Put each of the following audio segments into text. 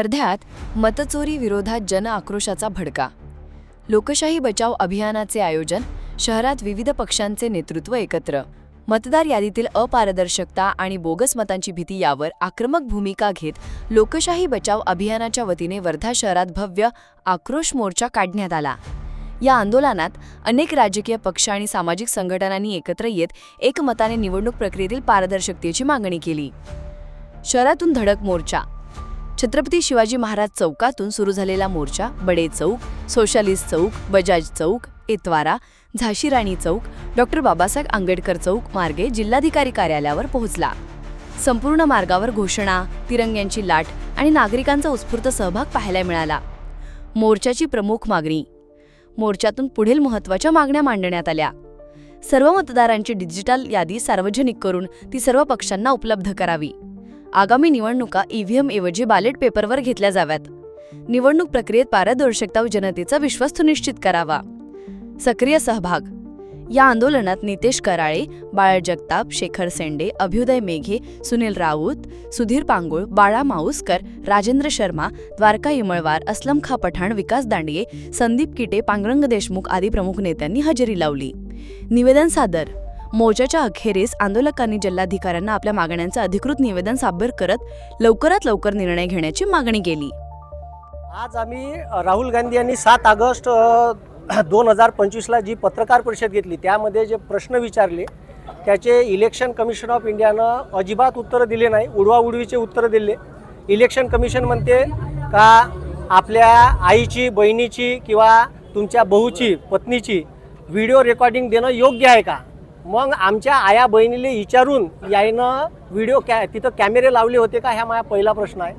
वर्ध्यात मतचोरी विरोधात जन आक्रोशाचा भडका. लोकशाही बचाव अभियानाचे आयोजन शहरात विविध पक्षांचे नेतृत्व एकत्र. मतदार यादीतील अपारदर्शकता आणि बोगस मतांची भीती यावर आक्रमक भूमिका घेत लोकशाही बचाव अभियानाच्या वतीने वर्धा शहरात भव्य आक्रोश मोर्चा काढण्यात आला. या आंदोलनात अनेक राजकीय पक्ष आणि सामाजिक संघटनांनी एकत्र येत एकमताने निवडणूक प्रक्रियेतील पारदर्शकतेची मागणी केली. शहरातून धडक मोर्चा छत्रपती शिवाजी महाराज चौकातून सुरू झालेला मोर्चा बडे चौक सोशालिस्ट चौक बजाज चौक एतवारा झाशीराणी चौक डॉक्टर बाबासाहेब आंबेडकर चौक मार्गे जिल्हाधिकारी कार्यालयावर पोहोचला. संपूर्ण मार्गावर घोषणा तिरंग्यांची लाट आणि नागरिकांचा उत्स्फूर्त सहभाग पाहायला मिळाला. मोर्चाची प्रमुख मागणी. मोर्चातून पुढील महत्त्वाच्या मागण्या मांडण्यात आल्या. सर्व मतदारांची डिजिटल यादी सार्वजनिक करून ती सर्व पक्षांना उपलब्ध करावी. आगामी निवडणुका ईव्हीएम ऐवजी बॅलेट पेपरवर घेतल्या जाव्यात. निवडणूक प्रक्रियेत पारदर्शकता व जनतेचा विश्वास सुनिश्चित करावा. सक्रिय सहभाग. या आंदोलनात नितेश कराळे बाळ जगताप शेखर सेंडे अभ्युदय मेघे सुनील राऊत सुधीर पांगुळ बाळा माऊसकर राजेंद्र शर्मा द्वारका इमळवार असलम खा पठाण विकास दांडगे संदीप किटे पांगरंग देशमुख आदी प्रमुख नेत्यांनी हजेरी लावली. निवेदन सादर मोर्चाच्या अखेरीस आंदोलकांनी जिल्हाधिकाऱ्यांना आपल्या मागण्यांचं अधिकृत निवेदन सादर करत लवकरात लवकर निर्णय घेण्याची मागणी केली. आज आम्ही राहुल गांधी यांनी सात ऑगस्ट दोन हजार पंचवीसला जी पत्रकार परिषद घेतली त्यामध्ये जे प्रश्न विचारले त्याचे इलेक्शन कमिशन ऑफ इंडियानं अजिबात उत्तरं दिले नाही उडवाउडवीचे उत्तरं दिले. इलेक्शन कमिशन म्हणते का आपल्या आईची बहिणीची किंवा तुमच्या बहूची पत्नीची व्हिडिओ रेकॉर्डिंग देणं योग्य आहे का? मग आमच्या आया बहिणीला विचारून यायनं व्हिडिओ कॅ तिथं कॅमेरे लावले होते का? ह्या माझा पहिला प्रश्न आहे.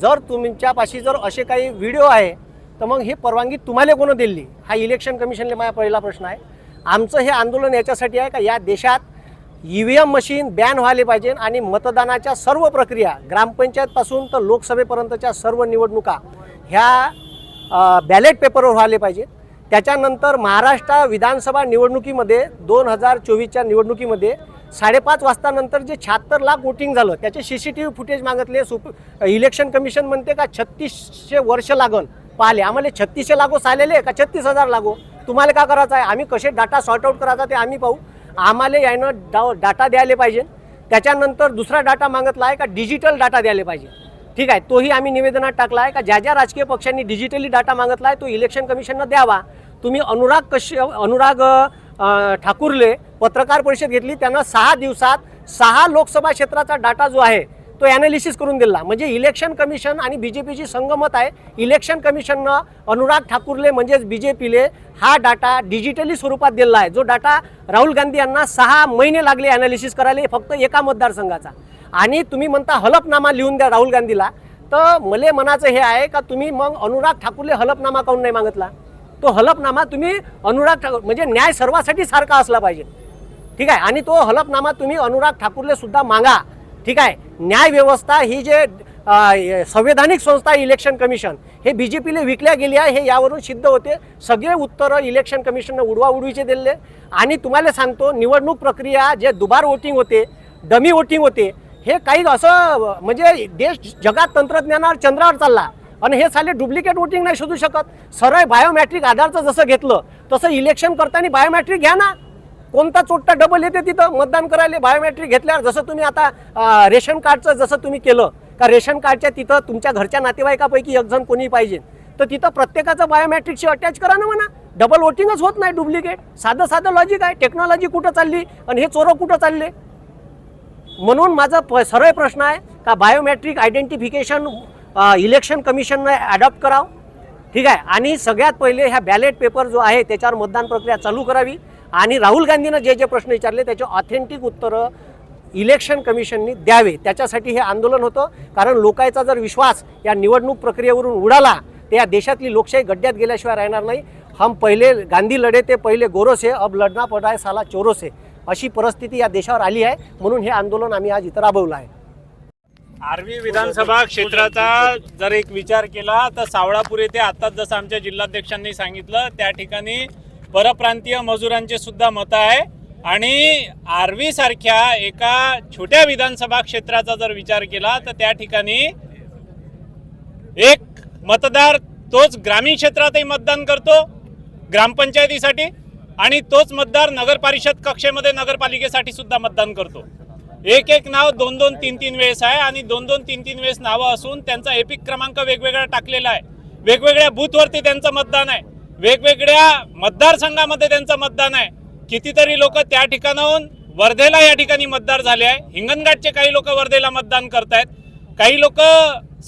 जर तुमच्यापाशी जर असे काही व्हिडिओ आहे तर मग ही परवानगी तुम्हाला कोणं दिली? हा इलेक्शन कमिशनला माझा पहिला प्रश्न आहे. आमचं हे आंदोलन याच्यासाठी आहे का? या देशात E V M machine ban व्हायला पाहिजे आणि मतदानाच्या सर्व प्रक्रिया ग्रामपंचायतपासून तर लोकसभेपर्यंतच्या सर्व निवडणुका ह्या बॅलेट पेपरवर व्हायला पाहिजे त्याच्यानंतर महाराष्ट्र विधानसभा निवडणुकीमध्ये दोन हजार चोवीसच्या निवडणुकीमध्ये साडेपाच वाजतानंतर जे शहात्तर लाख वोटिंग झालं त्याचे C C T V footage मागितले सुप इलेक्शन कमिशन म्हणते का छत्तीसशे वर्ष लागन पाहिले. आम्हाला छत्तीसशे लागो सालेले का छत्तीस हजार लागो? तुम्हाला का करायचं आहे? आम्ही कसे डाटा सॉर्ट आउट करायचा ते आम्ही पाहू. आम्हाला यानं डा डाटा द्यायला पाहिजे. त्याच्यानंतर दुसरा डाटा मागितला आहे का डिजिटल डाटा द्यायला पाहिजे. ठीक आहे तोही आम्ही निवेदनात टाकला आहे का ज्या ज्या राजकीय पक्षांनी डिजिटली डाटा मागितला आहे तो इलेक्शन कमिशननं द्यावा. तुम्ही अनुराग कश अनुराग ठाकूरले पत्रकार परिषद घेतली त्यांना सहा दिवसात सहा लोकसभा क्षेत्राचा डाटा जो आहे तो ॲनालिसिस करून दिला. म्हणजे इलेक्शन कमिशन आणि बी जे पीची संगमत आहे इलेक्शन कमिशननं अनुराग ठाकूरले म्हणजेच बी जे पीले हा डाटा डिजिटली स्वरूपात दिला आहे. जो डाटा राहुल गांधी यांना सहा महिने लागले ॲनालिसिस करायला फक्त एका मतदारसंघाचा. आणि तुम्ही म्हणता हलफनामा लिहून द्या राहुल गांधीला. तर मले मनाचं हे आहे का तुम्ही मग अनुराग ठाकूरले हलफनामा काऊन नाही मागितला? तो हलफनामा तुम्ही अनुराग ठाकूर म्हणजे न्याय सर्वासाठी सारखा असला पाहिजे. ठीक आहे? आणि तो हलफनामा तुम्ही अनुराग ठाकूरले सुद्धा मागा. ठीक आहे? न्याय व्यवस्था ही जे संवैधानिक संस्था आहे इलेक्शन कमिशन हे बी जे पीला विकल्या गेली आहे हे यावरून सिद्ध होते. सगळे उत्तरं इलेक्शन कमिशननं उडवाउडवीचे दिले. आणि तुम्हाला सांगतो निवडणूक प्रक्रिया जे दुबार वोटिंग होते डमी वोटिंग होते हे काही असं म्हणजे देश जगात तंत्रज्ञानावर चंद्रावर चालला आणि हे साले डुप्लिकेट वोटिंग नाही शोधू शकत. सरळ बायोमॅट्रिक आधारचं जसं घेतलं तसं इलेक्शन करताना बायोमॅट्रिक घ्या ना. कोणता चोट्टा डबल येते तिथं मतदान करायला बायोमॅट्रिक घेतल्यावर जसं तुम्ही आता रेशन कार्डचं जसं तुम्ही केलं का रेशन कार्डच्या तिथं तुमच्या घरच्या नातेवाईकापैकी एक जण कोणी पाहिजे तर तिथं प्रत्येकाचं बायोमॅट्रिकशी अटॅच करा ना म्हणा. डबल वोटिंगच होत नाही डुप्लिकेट साधं साधं लॉजिक आहे. टेक्नॉलॉजी कुठं चालली आणि हे चोरं कुठं चालले? म्हणून माझा प सरळ प्रश्न आहे का बायोमॅट्रिक आयडेंटिफिकेशन इलेक्शन कमिशननं ॲडॉप्ट करावं? ठीक आहे. आणि सगळ्यात पहिले ह्या बॅलेट पेपर जो आहे त्याच्यावर मतदान प्रक्रिया चालू करावी. आणि राहुल गांधीनं जे जे प्रश्न विचारले त्याचे ऑथेंटिक उत्तरं इलेक्शन कमिशननी द्यावे. त्याच्यासाठी हे आंदोलन होतं. कारण लोकांचा जर विश्वास या निवडणूक प्रक्रियेवरून उडाला तर या देशातली लोकशाही गड्ड्यात गेल्याशिवाय राहणार नाही. हम पहिले गांधी लढे ते पहिले गोरोसे अब लढना पडाय साला चोरोसे. अशी परिस्थिती या देशावर आली आहे. म्हणून हे आंदोलन आम्ही आज इथं राबवलं आहे. आर्वी विधानसभा क्षेत्राचा जर एक विचार केला तर सावळापूर येथे आताच जसं आमच्या जिल्हाध्यक्षांनी सांगितलं त्या ठिकाणी परप्रांतीय मजुरांचे सुद्धा मतं आहे. आणि आर्वी सारख्या एका छोट्या विधानसभा क्षेत्राचा जर विचार केला तर त्या ठिकाणी एक मतदार तोच ग्रामीण क्षेत्रातही मतदान करतो ग्रामपंचायतीसाठी. आणि तोच मतदार नगरपरिषद कक्षेमध्ये नगरपालिकेसाठी सुद्धा मतदान करतो. एक एक नाव दोन दोन तीन तीन वेळेस आहे आणि दोन दोन तीन तीन वेळेस नावं असून त्यांचा एपिक क्रमांक वेगवेगळा टाकलेला आहे. वेगवेगळ्या बूथवरती त्यांचं मतदान आहे. वेगवेगळ्या मतदारसंघामध्ये त्यांचं मतदान आहे. कितीतरी लोक त्या ठिकाणाहून वर्धेला या ठिकाणी मतदार झाले आहे. हिंगणघाटचे काही लोक वर्धेला मतदान करतायत. काही लोक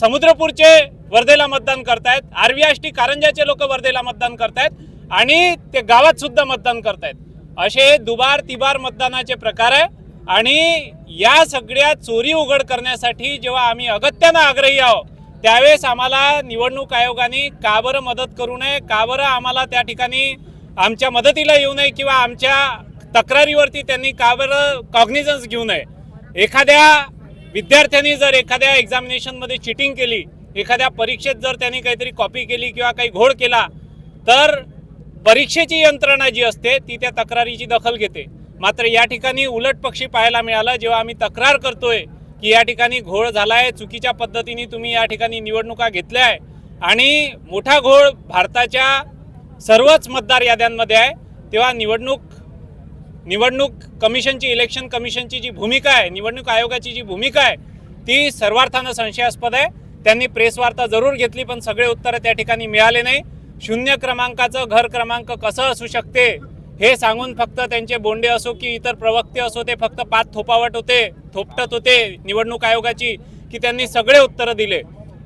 समुद्रपूरचे वर्धेला मतदान करतायत. आरवी आष्टी कारंजाचे लोक वर्धेला मतदान करतायत. आणि ते गावात सुद्धा मतदान करतायत. असे दुबार तिबार मतदानाचे प्रकार आहे. आणि या सगळ्या चोरी उघड करण्यासाठी जेव्हा आम्ही अगत्यानं आग्रही आहोत त्यावेळेस आम्हाला निवडणूक आयोगाने का बरं मदत करू नये का बरं आम्हाला त्या ठिकाणी आमच्या मदतीला येऊ नये किंवा आमच्या तक्रारीवरती त्यांनी का बरं कॉग्निझन्स घेऊ नये. एखाद्या विद्यार्थ्यांनी जर एखाद्या एक्झामिनेशनमध्ये चिटिंग केली एखाद्या परीक्षेत जर त्यांनी काहीतरी कॉपी केली किंवा काही घोळ केला तर परीक्षेची यंत्रणा जी असते ती त्या तक्रारीची दखल घेते. मात्र या ठिकाणी उलट पक्षी पाहायला मिळालं जेव्हा आम्ही तक्रार करतोय की या ठिकाणी घोळ झाला आहे चुकीच्या पद्धतीने तुम्ही या ठिकाणी निवडणुका घेतल्या आहे आणि मोठा घोळ भारताच्या सर्वच मतदार याद्यांमध्ये आहे तेव्हा निवडणूक निवडणूक कमिशनची इलेक्शन कमिशनची जी भूमिका आहे निवडणूक आयोगाची जी भूमिका आहे ती सर्वार्थानं संशयास्पद आहे. त्यांनी प्रेस वार्ता जरूर घेतली पण सगळे उत्तरं त्या ठिकाणी मिळाले नाही. शून्य क्रमांकाचं घर क्रमांक कसं असू शकते हे सांगून फक्त त्यांचे बोंडे असो की इतर प्रवक्ते असो ते फक्त पाच थोपावट होते थोपटत होते निवडणूक आयोगाची की त्यांनी सगळे उत्तरं दिले.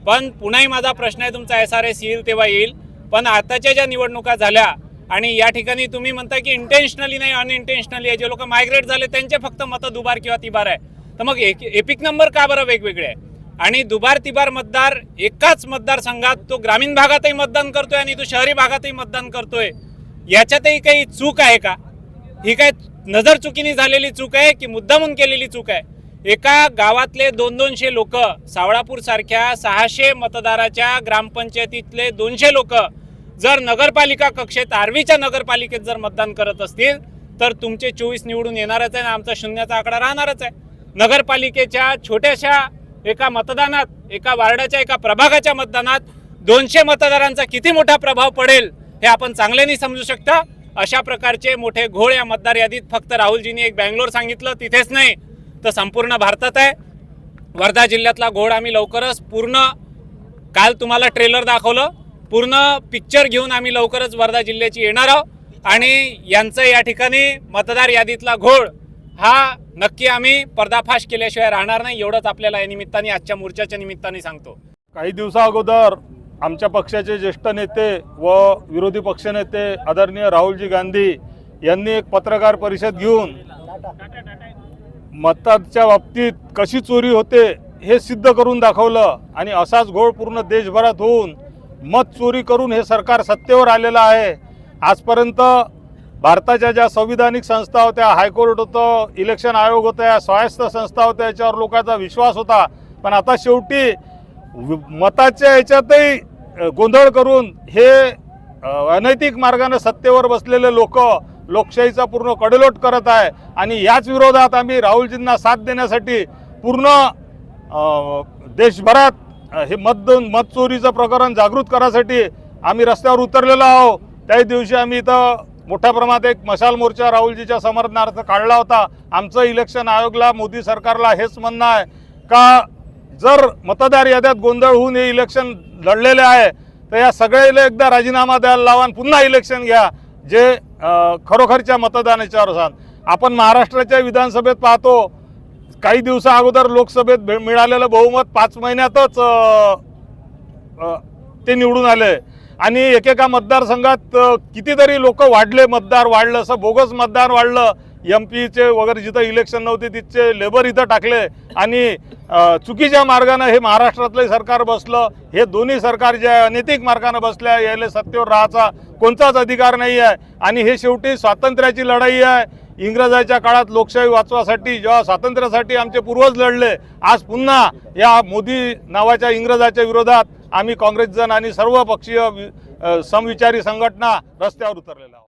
पण पुन्हाही माझा प्रश्न आहे तुमचा एस आर एस येईल तेव्हा येईल. पण आताच्या ज्या निवडणुका झाल्या आणि या ठिकाणी तुम्ही म्हणता की इंटेन्शनली नाही अनइंटेन्शनली आहे जे लोक मायग्रेट झाले त्यांचे फक्त मतं दुबार किंवा तिबार आहे. तर मग एक एपिक नंबर का बरं वेगवेगळे आहे? आणि दुबार तिबार मतदार एकाच मतदारसंघात तो ग्रामीण भागातही मतदान करतोय आणि तो शहरी भागातही मतदान करतोय. याच्यातही काही चूक आहे का? ही काय नजर चुकीने झालेली चूक आहे की मुद्दामून केलेली चूक आहे? एका गावातले दोन दोनशे लोक सावळापूर सारख्या सहाशे मतदाराच्या ग्रामपंचायतीतले दोनशे लोक जर नगरपालिका कक्षेत आर्वीच्या नगरपालिकेत जर मतदान करत असतील तर तुमचे चोवीस निवडून येणारच आहे आणि आमचा शून्याचा आकडा राहणारच आहे. नगरपालिकेच्या छोट्याशा एका मतदानात एका वार्डाच्या एका प्रभागाच्या मतदानात दोनशे मतदारांचा किती मोठा प्रभाव पडेल हे आपण चांगल्याने समजू शकता. अशा प्रकारचे मोठे घोळ या मतदार यादीत फक्त राहुलजींनी एक बँगलोर सांगितलं तिथेच नाही तर संपूर्ण भारतात आहे. वर्धा जिल्ह्यातला घोळ आम्ही लवकरच पूर्ण काल तुम्हाला ट्रेलर दाखवलं पूर्ण पिक्चर घेऊन आम्ही लवकरच वर्धा जिल्ह्याची येणार आहोत. आणि यांचं या ठिकाणी मतदार यादीतला घोळ हा नक्की आम्ही पर्दाफाश केल्याशिवाय राहणार नाही एवढंच आपल्याला या निमित्ताने आजच्या मोर्चाच्या निमित्ताने सांगतो. काही दिवसा अगोदर आमच्या पक्षाचे ज्येष्ठ नेते व विरोधी पक्षनेते आदरणीय राहुलजी गांधी यांनी एक पत्रकार परिषद घेऊन मताच्या बाबतीत कशी चोरी होते हे सिद्ध करून दाखवलं आणि असाच घोळ पूर्ण देशभरात होऊन मत चोरी करून हे सरकार सत्तेवर आलेलं आहे. आजपर्यंत भारताच्या ज्या संविधानिक संस्था होत्या हायकोर्ट होतं इलेक्शन आयोग होत्या स्वायत्त संस्था होत्या याच्यावर लोकांचा विश्वास होता. पण आता शेवटी मताच्या याच्यातही गोंधळ करून हे अनैतिक मार्गाने सत्तेवर बसलेले लोक लोकशाहीचा पूर्ण कडेलोट करत आहे आणि याच विरोधात आम्ही राहुलजींना साथ देण्यासाठी पूर्ण देशभरात हे मत मतचोरीचं प्रकरण जागृत करण्यासाठी आम्ही रस्त्यावर उतरलेलो आहोत. त्याही दिवशी आम्ही इथं मोठ्या प्रमाणात एक मशाल मोर्चा राहुलजीच्या समर्थनार्थ काढला होता. आमचं इलेक्शन आयोगला मोदी सरकारला हेच म्हणणं आहे का जर मतदार याद्यात गोंधळ होऊन हे इलेक्शन लढलेले आहे तर या सगळ्याला एकदा राजीनामा द्यायला लावा आणि पुन्हा इलेक्शन घ्या जे खरोखरच्या मतदानाच्या अनुसार आपण महाराष्ट्राच्या विधानसभेत पाहतो काही दिवसा अगोदर लोकसभेत भे- मिळालेलं बहुमत पाच महिन्यातच ते निवडून आले. आणि एकेका मतदारसंघात कितीतरी लोक वाढले मतदार वाढलं असं बोगस मतदार वाढलं. एम पीचे वगैरे जिथं इलेक्शन नव्हते तिथचे लेबर इथं टाकले. आणि चुकीच्या मार्गानं हे महाराष्ट्रातलं सरकार बसलं. हे दोन्ही सरकार जे आहे अनैतिक मार्गानं बसल्या यायला सत्तेवर राहायचा कोणताच अधिकार नाही आहे. आणि हे शेवटी स्वातंत्र्याची लढाई आहे. इंग्रजाच्या काळात लोकशाही वाचवासाठी जेव्हा स्वातंत्र्यासाठी आमचे पूर्वज लढले आज पुन्हा या मोदी नावाच्या इंग्रजाच्या विरोधात आम्ही काँग्रेसजन आणि सर्व पक्षीय समविचारी संघटना रस्त्यावर उतरलेला